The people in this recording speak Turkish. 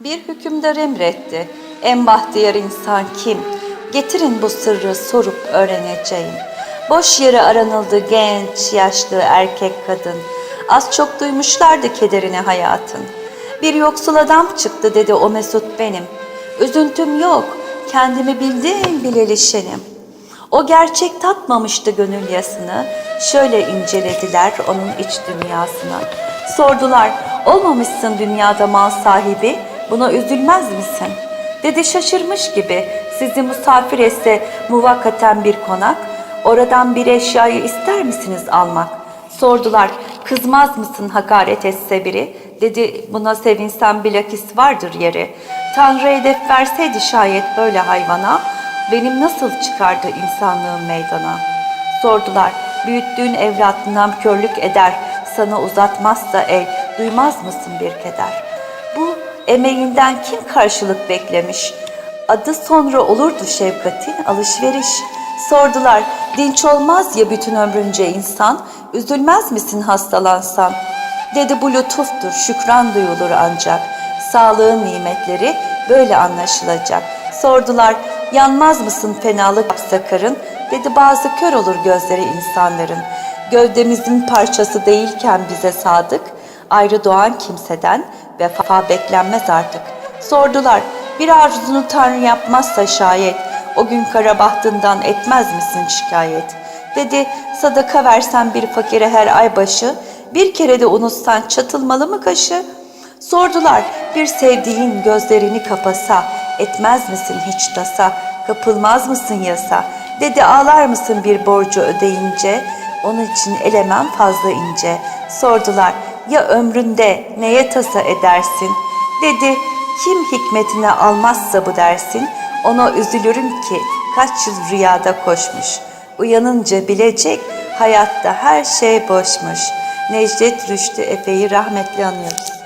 Bir hükümdar emretti. En bahtiyar insan kim? Getirin bu sırrı sorup öğreneceğim. Boş yere aranıldı genç, yaşlı, erkek, kadın. Az çok duymuşlardı kederini hayatın. Bir yoksul adam çıktı dedi o mesut benim. Üzüntüm yok, kendimi bildim bileli şenim. O gerçek tatmamıştı gönül yasını. Şöyle incelediler onun iç dünyasını. Sordular, olmamışsın dünyada mal sahibi, buna üzülmez misin? Dedi şaşırmış gibi, sizi misafir etse muvakkaten bir konak, oradan bir eşyayı ister misiniz almak? Sordular, kızmaz mısın hakaret etse biri? Dedi, buna sevinsem bilakis vardır yeri. Tanrı hedef verseydi şayet böyle hayvana, benim nasıl çıkardı insanlığım meydana? Sordular, büyüttüğün evlat namkörlük eder, sana uzatmazsa el, duymaz mısın bir keder? Emeğinden kim karşılık beklemiş? Adı sonra olurdu şefkatin alışveriş. Sordular, dinç olmaz ya bütün ömrünce insan, üzülmez misin hastalansan? Dedi bu lütuftur, şükran duyulur ancak. Sağlığın nimetleri böyle anlaşılacak. Sordular, yanmaz mısın fenalık yapsa karın? Dedi bazı kör olur gözleri insanların. Gövdemizin parçası değilken bize sadık, ayrı doğan kimseden vefa beklenmez artık. Sordular, bir arzunu Tanrı yapmazsa şayet, o gün kara bahtından etmez misin şikayet? Dedi, sadaka versen bir fakire her ay başı, bir kere de unutsan çatılmalı mı kaşı? Sordular, bir sevdiğin gözlerini kapasa, etmez misin hiç tasa, kapılmaz mısın yasa? Dedi ağlar mısın bir borcu ödeyince, onun için elemem fazla ince. Sordular, ya ömründe neye tasa edersin? Dedi, kim hikmetine almazsa bu dersin, ona üzülürüm ki kaç yıl rüyada koşmuş. Uyanınca bilecek, hayatta her şey boşmuş. Necdet Rüştü Efe'yi rahmetli anıyoruz.